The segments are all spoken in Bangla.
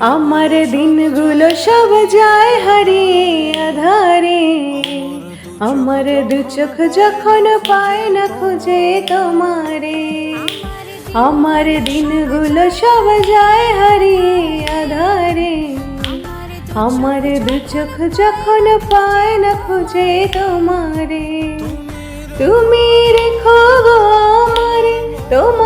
আমার দিনগুলো সব যায় হারিয়ে আধারে। আমার দু চোখ যখন পায় না খুঁজে তোমারে। আমার দিনগুলো সব যায় হারিয়ে আধারে। আমার দু চোখ যখন পায় না খুঁজে তোমারে। তুমি রেখো গো আমারে, তোমার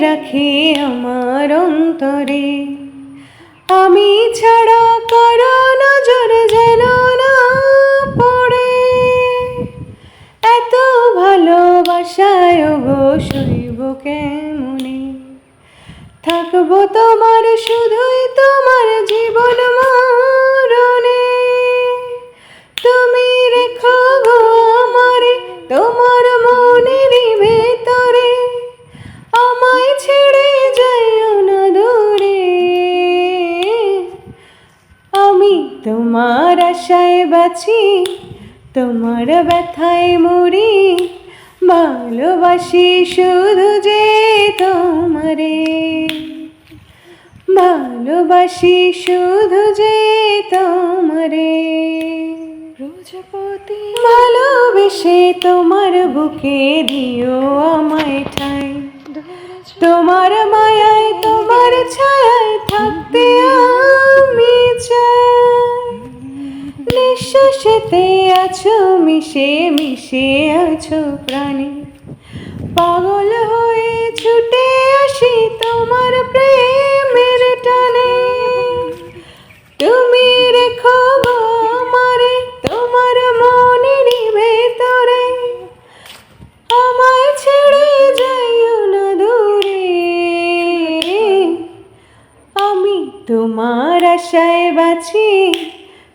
রাখি আমার অন্তরে। আমি ছাড়া কারও নজর যেন না পড়ে। এত ভালোবাসায় গো শৈব কেমনে? থাকব তোমার শুধুই তোমার জীবন মরণে তোমার আশায় বাঁচি তোমার ব্যথায় মরি ভালোবাসি শুধু যে তোমারে। ভালোবাসি শুধু যে তোমারে। প্রজাপতি ভালোবেসে তোমার বুকে দিও আমায় ঠাই। তোমার মায়ায় তোমার ছায়ায় থাকতে আমি নিঃশ্বাসেতে আছো, মিশে মিশে আছো প্রাণী। পাগল হয়ে ছুটে আসি তোমার প্রেমের টানে। তুমি রেখো আমারে, তোমার মনের ভেতরে। আমায় ছেড়ে যাইও না দূরে। আমি তোমার আশায় বাঁচি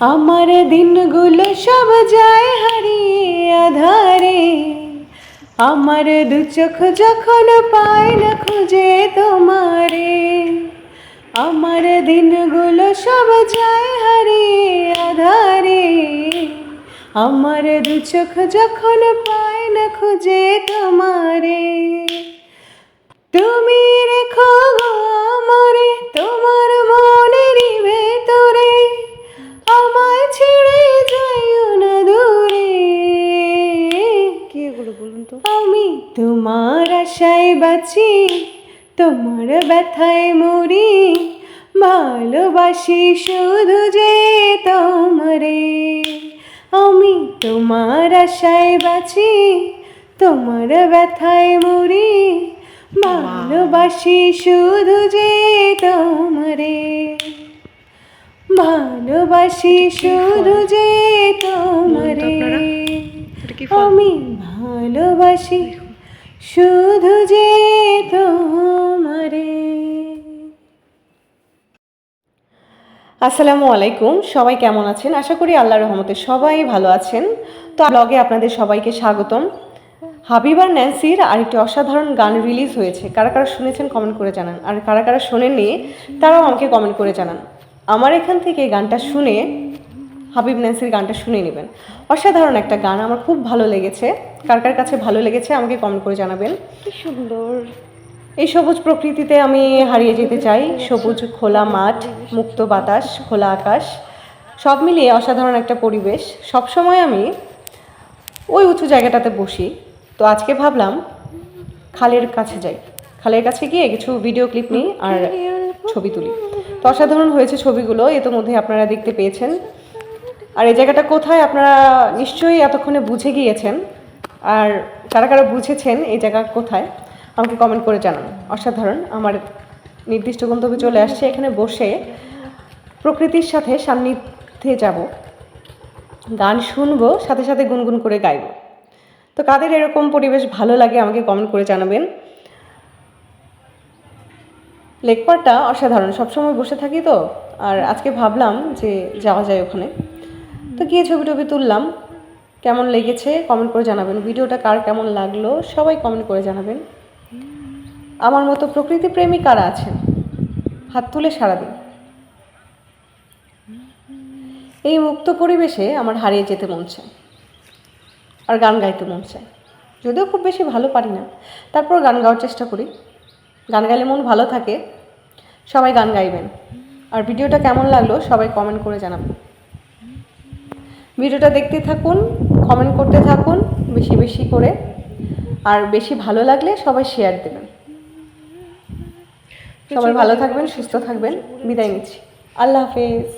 আমার দিনগুলো সব যায় হারিয়ে আধারে। আমার দু চোখ যখন পায় না খুঁজে তোমারে। আমার দিনগুলো সব যায় হারিয়ে আধারে। আমার দু চোখ যখন পায় না খুঁজে তোমারে। তুমি রেখো আমারে, তোমার বাঁচি তোমার ব্যথায় মরি ভালোবাসি শুধু যে তোমারে। আমি তোমার আশায় বাঁচি তোমার ব্যথায় মরি ভালোবাসি শুধু যে তোমারে। ভালোবাসি শুধু যে তোমারে। আমি ভালোবাসি শুধু যে তোমারে। আসসালামু আলাইকুম, সবাই কেমন আছেন? আশা করি আল্লাহর রহমতে সবাই ভালো আছেন। তো ব্লগে আপনাদের সবাইকে স্বাগতম। হাবিবার ন্যান্সির আরেকটি অসাধারণ গান রিলিজ হয়েছে। কারা কারা শুনেছেন কমেন্ট করে জানান। আর কারা কারা শোনেননি, তারাও আমাকে কমেন্ট করে জানান। আমার এখান থেকে গানটা শুনে হাবিব ন্যান্সির গানটা শুনে নেবেন। অসাধারণ একটা গান আমার খুব ভালো লেগেছে। কার কার কাছে ভালো লেগেছে আমাকে কমেন্ট করে জানাবেন। সুন্দর। এই সবুজ প্রকৃতিতে আমি হারিয়ে যেতে চাই। সবুজ খোলা মাঠ মুক্ত বাতাস খোলা আকাশ সব মিলিয়ে অসাধারণ একটা পরিবেশ। সবসময় আমি ওই উঁচু জায়গাটাতে বসি। তো আজকে ভাবলাম খালের কাছে যাই। খালের কাছে গিয়ে কিছু ভিডিও ক্লিপ নিই আর ছবি তুলি। তো অসাধারণ হয়েছে ছবিগুলো ইতোমধ্যে আপনারা দেখতে পেয়েছেন। আর এই জায়গাটা কোথায় আপনারা নিশ্চয়ই এতক্ষণে বুঝে গিয়েছেন। আর কারা কারা বুঝেছেন এই জায়গা কোথায়, আমাকে কমেন্ট করে জানান। অসাধারণ, আমার নির্দিষ্ট গন্তব্যে চলে আসছে। এখানে বসে প্রকৃতির সাথে সান্নিধ্যে যাব। গান শুনব, সাথে সাথে গুনগুন করে গাইবো। তো কাদের এরকম পরিবেশ ভালো লাগে আমাকে কমেন্ট করে জানাবেন। লেকপারটা অসাধারণ, সবসময় বসে থাকি তো। আর আজকে ভাবলাম যে যাওয়া যায় ওখানে। তো গিয়ে ছবি টবি তুললাম। কেমন লেগেছে কমেন্ট করে জানাবেন। ভিডিওটা কার কেমন লাগল সবাই কমেন্ট করে জানাবেন। আমার মতো প্রকৃতি প্রেমী কারা আছেন? হাত তুলে সারা দিন। এই মুক্ত পরিবেশে আমার হারিয়ে যেতে মন চায়। আর গান গাইতে মন চায়। যদিও খুব বেশি ভালো পারি না। তারপর গান গাওয়ার চেষ্টা করি। গান গাইলে মন ভালো থাকে। সবাই গান গাইবেন। আর ভিডিওটা কেমন লাগল সবাই কমেন্ট করে জানাবেন। ভিডিওটা দেখতে থাকুন কমেন্ট করতে থাকুন বেশি বেশি করে। আর বেশি ভালো লাগলে সবাই শেয়ার দেবেন। সবাই ভালো থাকবেন সুস্থ থাকবেন। বিদায় নিচ্ছি। আল্লাহ হাফেজ।